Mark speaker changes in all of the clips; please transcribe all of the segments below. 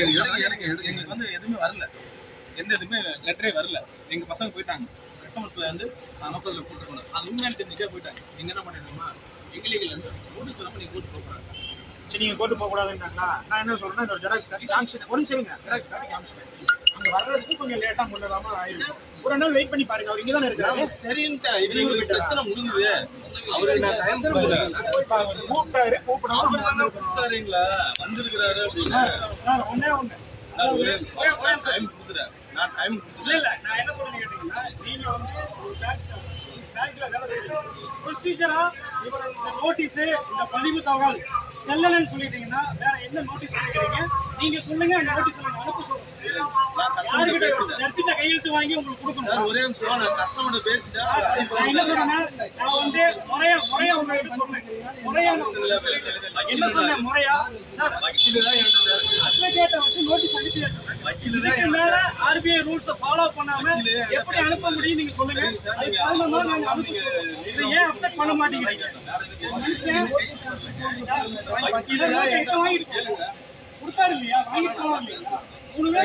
Speaker 1: எங்களுக்கு வந்து எதுவுமே வரல. எந்த எதுவுமே லெட்டரே வரல. எங்க பசங்க போயிட்டாங்க. கஸ்டமர்ஸ்ல வந்து நாற்பதுல போட்டுருக்கணும் அது உண்மையான தெரிஞ்சுக்கே போயிட்டாங்க. நீங்க என்ன பண்ணிருக்கீங்களா எங்களுக்கு வந்து நோட்டீஸ் இல்லாம நீங்க கூட்டு போறாங்க
Speaker 2: சரி நீங்க கோர்ட்டு போக கூடாதுன்னாங்களா நான் என்ன சொல்றேன்னா இந்த ஜெராக்ஸ் காப்பி காமிச்சிட்டேன். ஒரு நிமிஷம் ஜெராக்ஸ் காப்பி காமிச்சிட்டேன். வர்றதுக்கு கொஞ்சம் லேட்டா முன்னதாம ஆயிருக்கும் ஒரு நாள் வெயிட் பண்ணி பாருங்க அவர் இங்க தானே இருக்காரு.
Speaker 1: சரின்ட்டு இது எங்களுக்கு பிரச்சனை முடிஞ்சது. அவரு நான் டைம்
Speaker 2: அவர் கூப்பிட்டாரு கூப்பிடாம
Speaker 1: அவர் தானே கூப்பிட்டாருங்களா? வந்திருக்கிறாரு அப்படின்னு.
Speaker 2: சார், ஒண்ணே
Speaker 1: சார் ஒரே டைம் கொடுத்துறேன் நான் டைம்
Speaker 2: இல்ல இல்ல நான் என்ன சொல்றேன்னு கேட்டீங்கன்னா நீங்க வந்து ஒரு பேங்க் ப்ரொசீஜரா இவர் இந்த நோட்டீஸ் இந்த பதிவு தகவல் செல்லலன்னு சொல்லிட்டீங்கன்னா வேற என்ன நோட்டீஸ் கேக்குறீங்க நீங்க சொல்லுங்க நோட்டீஸ் நான் அனுப்ப ஜட்ஜிட்ட கையெழுத்து வாங்கி உங்களுக்கு கொடுக்கணும்.
Speaker 1: ஒரே நிமிஷம் நான் கஸ்டமர் பேசிட்டேன்.
Speaker 2: நான் என்ன சொல்றேன்னா நான் வந்து முறையா முறையா உங்ககிட்ட சொன்னேன். முறையா என்ன சொன்னேன்? முறையா? சார். அட்வொகேட்டை வச்சு நோட்டீஸ்
Speaker 1: தான்
Speaker 2: இதுக்கு மேல ஆர்பிஐ ரூல்ஸ் ஃபாலோ பண்ணாம எப்படி அனுப்ப முடியும் நீங்க சொல்லுங்க. அதுக்கு தகுந்த மாதிரி நாங்க. இதை ஏன் அப்செட் பண்ண மாட்டேங்கிறீங்க கொடுத்தாரு இல்லையா வாங்கிட்டு போவாங்க இல்லையா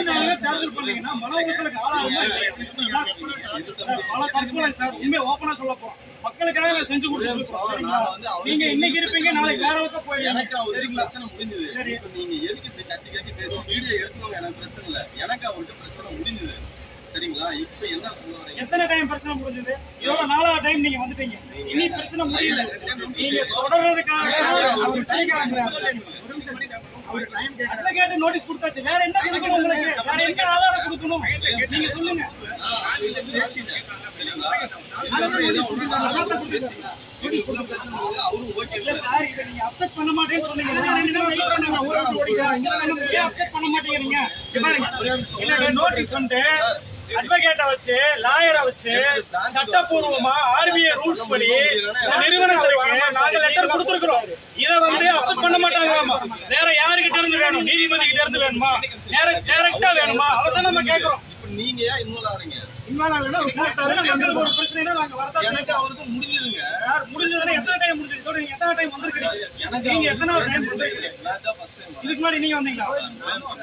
Speaker 2: பேர் கேன்சல் பண்ணீங்கன்னா மன உளைச்சலுக்கு ஆளாகுமா பல தற்கொலை சார் உண்மையை ஓப்பனா சொல்ல போறோம். மக்களுக்காக நான் செஞ்சு கொடுத்துருக்கோம். நீங்க இன்னைக்கு இருப்பீங்க நாளைக்கு வேற போயிருவீங்க.
Speaker 1: எனக்கு
Speaker 2: சரிங்களா?
Speaker 1: பிரச்சனை முடிஞ்சது. நீங்க எதுக்கு கத்தி கத்தி பேசி வீடியோ எடுத்தவங்க எனக்கு பிரச்சனை இல்ல. எனக்கு அவருக்கு பிரச்சனை முடிஞ்சது. சரிங்களா? இப்ப என்ன சொல்ல வரீங்க?
Speaker 2: எத்தனை டைம் பிரச்சனை முடிஞ்சது? இதோட நாலாவது டைம் நீங்க வந்துட்டீங்க? இனி பிரச்சனை முடியல. நீங்க தொடர்றதுக்காக அவர் அட்வொகேட் நோட்டீஸ் கொடுத்தாச்சு. வேற என்ன கொடுக்கணும் உங்களுக்கு? வேற ஆதாரம் கொடுக்கணும்? நீங்க சொல்லுங்க. அப்செட் பண்ண மாட்டேன்னு சொன்னீங்க. பண்ண மாட்டேங்கிறீங்க? நோட்டீஸ் வந்து அட்வொகேட்டை வச்சு லாயரை வச்சு சட்டப்பூர்வமா ஆர்பிஐ ரூல்ஸ் படி நிறுவனத்திற்கு நாங்க லெட்டர் கொடுத்திருக்கிறோம். இத வந்து அப்செட் பண்ண மாட்டாங்களாமா? வேற யாருகிட்ட இருந்து வேணும்? நீதிபதி கிட்ட இருந்து வேணுமா? டைரக்டா வேணுமா? அதான் நம்ம கேக்குறோம்
Speaker 1: இப்ப நீங்க ஏன் இன்வால்வ் ஆறீங்க எனக்கு அவருக்கு முடிஞ்சதுங்க.
Speaker 2: சார் முடிஞ்சதுன்னா எத்தனை டைம் முடிஞ்சது இதோட நீங்க எத்தனை டைம் வந்திருக்கீங்க?
Speaker 1: எனக்கு
Speaker 2: நீங்க எத்தனை டைம் இதுக்கு முன்னாடி நீங்க வந்தீங்களா?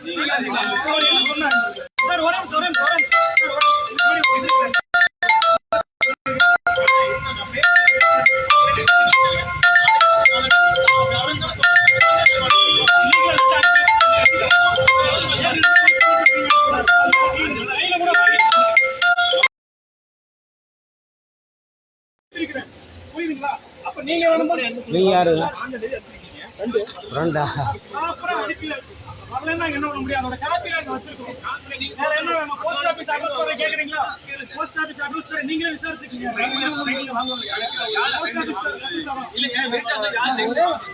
Speaker 1: நீங்க
Speaker 2: நீங்க
Speaker 3: யாரு?
Speaker 2: வரலன்னா என்ன பண்ண முடியும்? அதோட காப்பி நாங்க வச்சிருக்கோம் வேற என்ன வேணும்? போஸ்ட் ஆபீஸ் அட்ரஸ் வர கேக்குறீங்களா? போஸ்ட் ஆபீஸ் அட்ரஸ் வர நீங்களே விசாரிச்சுக்கீங்க போஸ்ட் ஆபீஸ்.
Speaker 1: இல்ல ஏன் யார்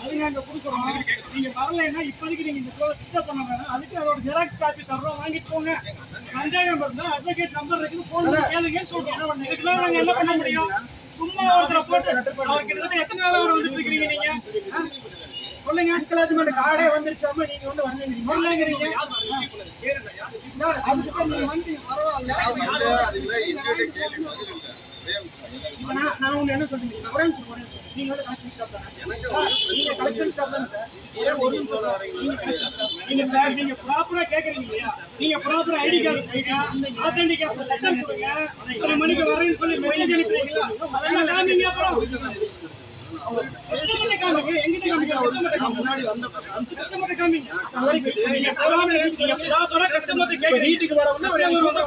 Speaker 2: அது நாங்க கொடுக்குறோம் நீங்க வரலைன்னா இப்போதைக்கு நீங்க இந்த டிஸ்டர்ப் பண்ண வேணாம். அதுக்கு அதோட ஜெராக்ஸ் காப்பி தர்றோம். வாங்கிட்டு போங்க. சந்தேகம் இருந்தா அட்வொகேட் நம்பர் இருக்கு போன் கேளுங்கன்னு சொல்றோம். இதுக்கெல்லாம் நாங்க என்ன பண்ண முடியும்? சும்மா ஒருத்தரை போட்டு அவர் கிட்டத்தட்ட எத்தனை நாள் அவர் வந்துட்டு இருக்கீங்க நீங்க? ஆ? சொல்லுங்க. அன்கலாஜ்மெண்ட் கார்டே வந்துருச்சாம நீங்க வந்து வரலங்கிறீங்க. வரலங்கிறீங்க அதுக்கு நீங்க வந்து பரவாயில்ல இப்ப நான் நான் என்ன சொல்றீங்க ஒரே நிமிஷம், ஒரே நிமிஷம். நீங்க வந்து கலெக்ஷன் ஸ்டாப் தானே? சார், நீங்க கலெக்ஷன் ஸ்டாப் தானே சார்? ஒரே ஒரு நிமிஷம் சார். நீங்க சார் ப்ராப்பரா கேக்குறீங்க இல்லையா? நீங்க ப்ராப்பரா ஐடி கார்டு கொடுங்க. லெட்டர் இத்தனை மணிக்கு வரேன்னு சொல்லி மெசேஜ் அனுப்புறீங்களா? அதெல்லாம் அப்புறம்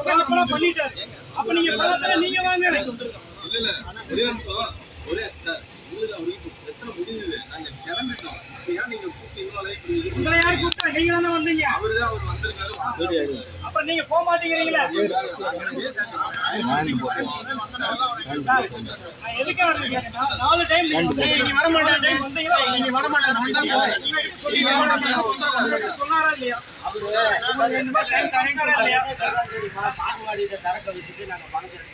Speaker 2: ப்ராப்பரா பண்ணிட்டாரு. அப்ப நீங்க நீங்க வாங்க
Speaker 1: ஒரே நிமிஷம். ஒரே சார், உங்களுக்கு அவருக்கு பிரச்சனை முடிஞ்சது. நாங்க கிளம்பிட்டோம். இப்ப ஏன் நீங்க கூப்பிட்டு involve ஆகி இப்படி இது
Speaker 2: உங்களை யார் கூப்பிட்டா? நீங்க தானே வந்தீங்க?
Speaker 1: அவர் வந்திருக்காரு. வாங்க.
Speaker 2: அப்ப அப்புறம் நீங்க போக மாட்டேங்கிறீங்களா? நான் எதுக்காக நாலு டைம் நீங்க வர மாட்டேன் டைம் வந்தீங்களா? நீங்க வர மாட்டேன் சொன்னாரா இல்லையா? தேவையில்லாத வேலை.
Speaker 3: அண்ணா,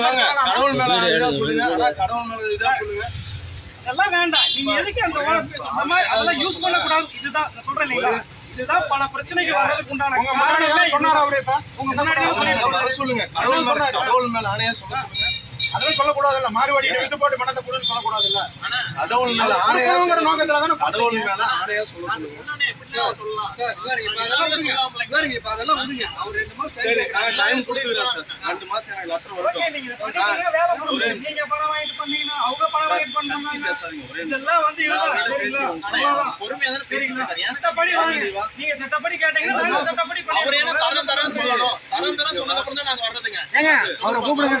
Speaker 3: வாங்க. கடவுள் மேல சொல்லுங்க கடவுள் மேல இதா சொல்லுங்க
Speaker 2: அதெல்லாம் வேண்டாம் நீங்க எதுக்கு அந்த வா- அந்த மாதிரி அதெல்லாம் யூஸ் பண்ண கூடாது இதுதான் நான் சொல்றேன் இல்லைங்களா இதுதான் பல பிரச்சனைகள் வர்றதுக்கு உண்டான. உங்க
Speaker 3: வர
Speaker 2: சொல்லியிருக்கேன்.
Speaker 3: சொல்லுங்க கடவுள் மேல கடவுள் மேல ஆணையா சொல்ல சொல்லுங்க
Speaker 4: அதெல்லாம் சொல்லக்கூடாதுல்ல மாறுவாடி வித்து போட்டு பணத்தை கொடுன்னு சொல்லக்கூடாதுல்ல
Speaker 3: கடவுள் மேல ஆணையா
Speaker 4: கொடுக்கணுங்கிற நோக்கத்துல தானே
Speaker 3: கடவுள் மேல ஆணையா சொல்ல சொல்லுங்க மாசம்
Speaker 2: நீங்க பண்ணீங்கன்னா, அவங்க சட்டப்படி
Speaker 4: அவரை கூப்பிடுங்க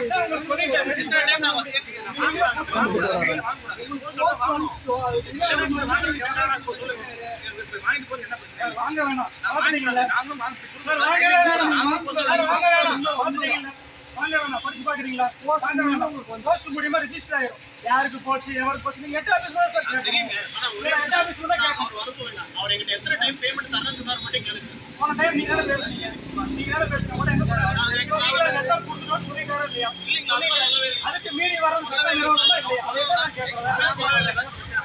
Speaker 2: வாங்க வேணாம். வாங்க வேணாம். படிச்சு பாக்குறீங்களா? வாங்க வேணாம். போஸ்ட் மூலியமா register ஆயிரும். யாருக்கு போச்சு எவருக்கு போச்சு எட்டு ஆபீஸ் தான் சார் கேட்கணும். நீங்க எட்டு ஆபீஸ்ல தான் கேட்கணும். போன டைம் நீங்க தானே பேசுனீங்க நீங்க தானே உடனே என்ன சொல்லிட்டாரா இல்லையா? அதுக்கு மீறி வர்றது விரோதமா இல்லையா? நான் கேட்கிறேன்.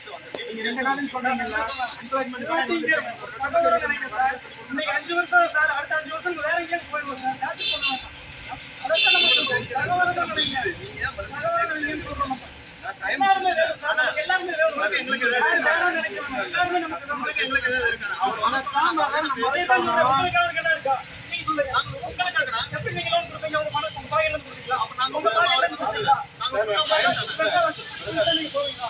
Speaker 4: நீங்க ரெண்டு நாளும் சொல்றீங்கல்ல
Speaker 2: இன்னைக்கு அஞ்சு வருஷம் சார் அடுத்த அஞ்சு வருஷம் வேற எங்கேயும் போயிடுவோம் சார் யாருக்கு சொல்ல மாட்டோம் அதான் நம்ம சொல்றோம் சட்டவிரோத நினைங்க சட்டவிரோத நினைங்கன்னு சொல்ல மாட்டோம் எல்லாருமே வேணும் சார். நமக்கு எல்லாருமே வேணும். யாரும் வேணாம்னு நினைக்க வேணாம். எல்லாருமே நமக்கு வேணும்.
Speaker 4: அதைத்தான் தான் நம்ம
Speaker 2: அதே தான் நீங்க உங்களுக்காக கேட்டா இருக்கா? நீங்க சொல்லுங்க. எப்படி நீங்க loan கொடுப்பீங்க? உங்க மனசு உங்க பாக்கெட்ல இருந்து கொடுப்பீங்களா? உங்க பாக்கெட்ல இருந்து கொடுப்பீங்களா? உங்க நீங்க போவீங்களா?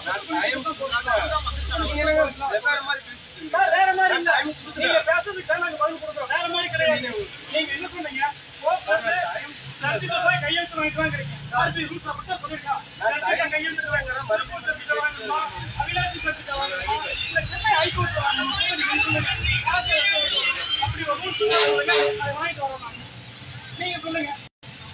Speaker 2: சார், வேற மாதிரி இல்ல. நீங்க பேசுறதுக்கு தான் நாங்க பதில் கொடுக்குறோம். வேற மாதிரி கிடையாது. நீங்க என்ன சொன்னீங்க? கோர்ட்ல சர்டிபிகேட் போய் கையெழுத்து வாங்கிட்டு வாங்குறீங்க. RBI rules அப்படித்தான் சொல்லிருக்கா. சர்டிபிகேட் கையெழுத்து வாங்கணும். திருப்பூர் சர்டிபிகேட் வாங்கணுமா? அவினாசி சர்டிபிகேட் வாங்கணுமா? இல்ல சென்னை ஹைகோர்ட்ல வாங்கணுமா? அப்படி ஒரு rules அதை வாங்கிட்டு வரோம் நீங்க சொல்லுங்க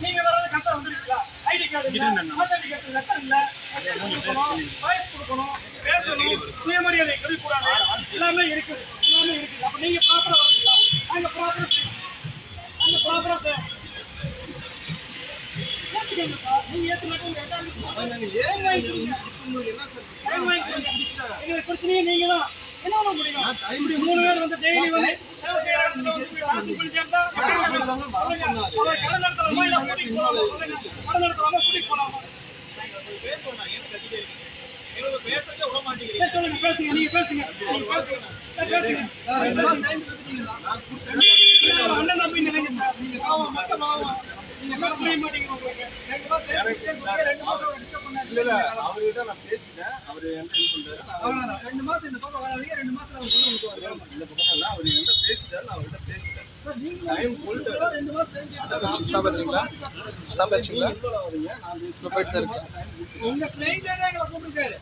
Speaker 2: நீங்க வர்றது கரெக்டா வந்துருக்கீங்களா ஐடி கார்டு இல்ல ஆத்தென்டிகேஷன் லெட்டர் இல்ல லெட்டர் வாய்ஸ் கொடுக்கணும் பேசணும் சுயமரியாதை கழிக்கூடாது எல்லாமே இருக்குது எல்லாமே இருக்குது அப்ப நீங்க ப்ராப்பரா பிரச்சனையே நீங்க தான் என்ன பண்ண முடியும் மூணு பேர் வந்து டெய்லி வந்து சேவை பேசுங்க நீங்க பேசுங்க நீங்க பேசுங்க நினைக்கிறேன் பேசுங்க அண்ணன் தம்பி நினைங்க என்ன
Speaker 3: அவர்கிட்ட நான் பேசிட்டேன். அவரு என்ன பண்றாரு நான்
Speaker 4: ரெண்டு மாசம் இந்த பக்கம் வராதீங்க ரெண்டு மாசம்
Speaker 3: இந்த பக்கம் இல்ல அவர் என்கிட்ட பேசிட்டாரு நான் அவர்கிட்ட பேசிட்டேன்.
Speaker 4: உங்க கிளைண்டே தான் எங்களை கூப்பிட்டுருக்காரு?